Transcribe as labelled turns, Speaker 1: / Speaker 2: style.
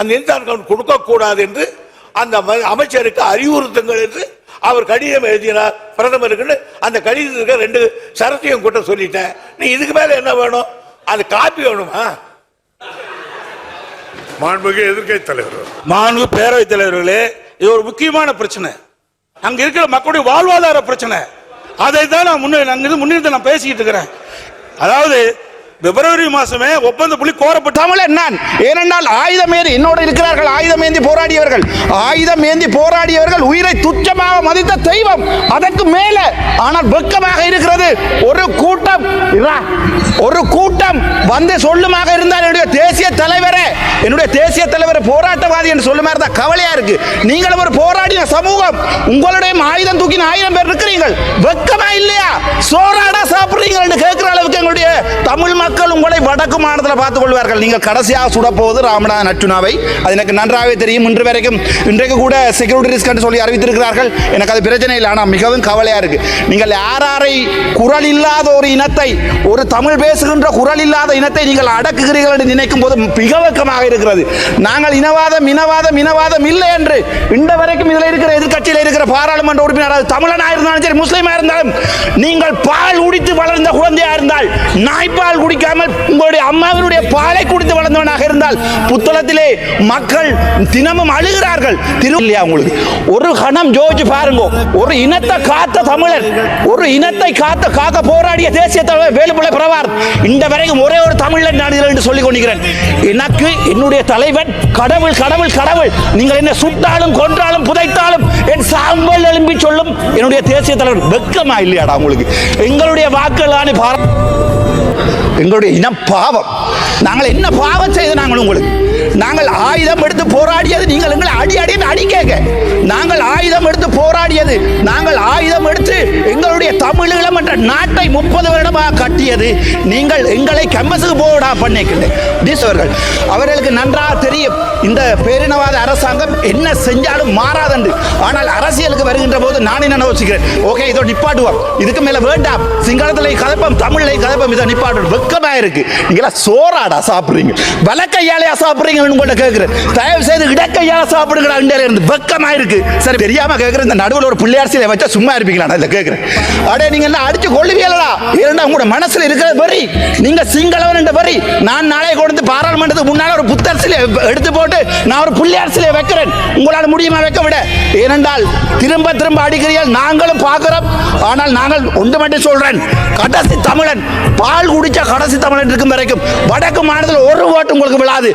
Speaker 1: அந்த இன்சான் கவுண்ட் கொடுக்கக்கூடாது என்று அந்த அமைச்சருக்கு அறிவுறுத்துங்கள் என்று அவர் கடிதம் எழுதினார். பிரதமருக்கு அந்த கடிதத்துக்கு ரெண்டு சரத்தையும் கூட்ட சொல்லிட்டேன். நீ இதுக்கு மேல என்ன வேணும்? அது காப்பி வேணுமா?
Speaker 2: மாண்புமிகு எதிர்க்கட்சி தலைவர்
Speaker 3: மாண்பு பேரவைத் தலைவர்களே இது ஒரு முக்கியமான பிரச்சனை. அங்க இருக்கிற மக்களுடைய வாழ்வாதார பிரச்சனை. அதை தான் நான் முன்னே முன்னிறுத்தி நான் பேசிக்கிட்டு இருக்கிறேன். அதாவது பிப்ரவரி மாசமே ஒப்பந்த புள்ளி
Speaker 4: கோரப்பட்டாமலே நான். ஏனென்றால் ஆயுதம் ஏந்தி என்னோடு இருக்கிறார்கள் ஆயுதம் ஏந்தி போராடியவர்கள். ஆயுதம் ஏந்தி போராடியவர்கள் உயிரை துச்சமாக மதித்த தெய்வம் அதற்கு மேல. ஆனால் வெட்கமாக இருக்கிறது. ஒரு கூட்டம் ஒரு கூட்டம் வந்து சொல்லுமாக இருந்தால் என்னுடைய தேசிய தலைவரே என்னுடைய தேசிய தலைவர் போராட்டவாதி என்று சொல்லும் மாதிரி தான் கவலையா இருக்கு. நீங்களும் ஒரு போராடின சமூகம் உங்களுடைய ஆயுதம் தூக்கின ஆயிரம் பேர் இருக்கிறீர்கள். வெக்கமா இல்லையா? சோறாடா சாப்பிடுறீங்க என்று கேட்கிற அளவுக்கு எங்களுடைய தமிழ் மக்கள் உங்களை வடக்கு மாநிலத்தில் பார்த்துக் கொள்வார்கள். நீங்கள் கடைசியாக சுடப்போவது ராமநாத ராமநாதன் அது எனக்கு நன்றாகவே தெரியும். இன்று வரைக்கும் இன்றைக்கு கூட செக்யூரிட்டி ரிஸ்க் என்று சொல்லி அறிவித்திருக்கிறார்கள். எனக்கு அது பிரச்சனை இல்லை. ஆனால் மிகவும் கவலையா இருக்கு. நீங்கள் யாராரை குரல் இல்லாத ஒரு இனத்தை ஒரு தமிழ் பேசுகின்ற குரல் இல்லாத இனத்தை நீங்கள் அடக்குகிறீர்கள் என்று நினைக்கும் போது மிக வெக்கமாக இருக்கிறது. நாங்கள் இனவாதம் இனவாதம் இனவாதம் இல்லை என்று இந்த வரைக்கும் இதில் இருக்கிற எதிர்கட்சியில் இருக்கிற பாராளுமன்ற உறுப்பினர் அது தமிழனாக இருந்தாலும் சரி முஸ்லீமாக இருந்தாலும் நீங்கள் பால் குடித்து வளர்ந்த குழந்தையாக இருந்தால் நாய்ப்பால் குடிக்காமல் உங்களுடைய அம்மாவினுடைய பாலை குடித்து வளர்ந்தவனாக இருந்தால் புத்தளத்திலே மக்கள் தினமும் அழுகிறார்கள். திருவில்லையா உங்களுக்கு? ஒரு கணம் ஜோதிச்சு பாருங்க. ஒரு இனத்தை காத்த தமிழர் ஒரு இனத்தை காத்த காக்க போராடிய தேசிய தலைவர் வேலுப்பிள்ளை பிரபார் இந்த வரைக்கும் ஒரே ஒரு தமிழன் நான் இதில் என்று சொல்லிக் கொண்டிருக்கிறேன். எனக்கு என்னுடைய தலைவன் கடவுள் கடவுள் கடவுள். நீங்கள் என்ன சுட்டாலும் கொன்றாலும் புதைத்தாலும் என் சாம்பல் எழும்பி சொல்லும் என்னுடைய தேசிய தலைவர். வெக்கமா இல்லையாடா உங்களுக்கு? எங்களுடைய வாக்குகளான பார எங்களுடைய இனம் பாவம் நாங்கள் என்ன பாவம் செய்து நாங்கள் உங்களுக்கு? நாங்கள் ஆயுதம் எடுத்து போராடியது நீங்கள் எங்களை அடி அடி அடி கேட்க கிடையாது நாங்கள் ஆயுதம் எடுத்து எங்களுடைய தமிழீழம் என்ற நாட்டை முப்பது வருடமாக கட்டியது. நீங்கள் எங்களை கம்பஸுக்கு போடா பண்ணிக்கிறேன் அவர்களுக்கு நன்றாக தெரியும். இந்த பேரினவாத அரசாங்கம் என்ன செஞ்சாலும் மாறாதண்டு ஆனால் அரசியலுக்கு வருகின்ற போது நான் என்ன யோசிக்கிறேன்? ஓகே இதோ நிப்பாட்டுவோம். இதுக்கு மேல வேண்டாம். சிங்களத்திலே கதப்பம் தமிழை கதப்பம் இதை நிப்பாட்டு வெக்கமாக இருக்கு. நீங்களா சோறாடா சாப்பிடுறீங்க. வலக்கையாலையா சாப்பிட்றீங்கன்னு உங்கள்ட்ட கேட்கிறேன். தயவு செய்து இடக்கையால சாப்பிடுங்கடா. இருந்து வெக்கமா இருக்கு. சரி தெரியாம கேட்குறேன். இந்த நடுவில் ஒரு பிள்ளையார் சிலை வச்சா சும்மா இருப்பீங்களா? நான் இதை கேட்குறேன் அடே நீங்கள் என்ன அடிச்சு கொள்ளுவீங்களா இரண்டா உங்களோட மனசில் இருக்கிற வரி நீங்கள் சிங்களவன் என்ற வரி நான் நாளை கொண்டு பாராளுமன்றத்துக்கு முன்னால் ஒரு புத்தர் சிலை எடுத்து போட்டு நான் ஒரு பிள்ளையார் சிலையை வைக்கிறேன். உங்களால் முடியுமா வைக்க விட? ஏனென்றால் திரும்ப திரும்ப அடிக்கிறீர்கள் நாங்களும் பார்க்கிறோம். ஆனால் நாங்கள் ஒன்று மட்டும் சொல்கிறேன் கடைசி தமிழன் பால் குடிச்ச கடைசி தமிழன் இருக்கும் வரைக்கும். வடக்கு மாநிலத்தில் ஒரு ஓட்டு உங்களுக்கு விழாது.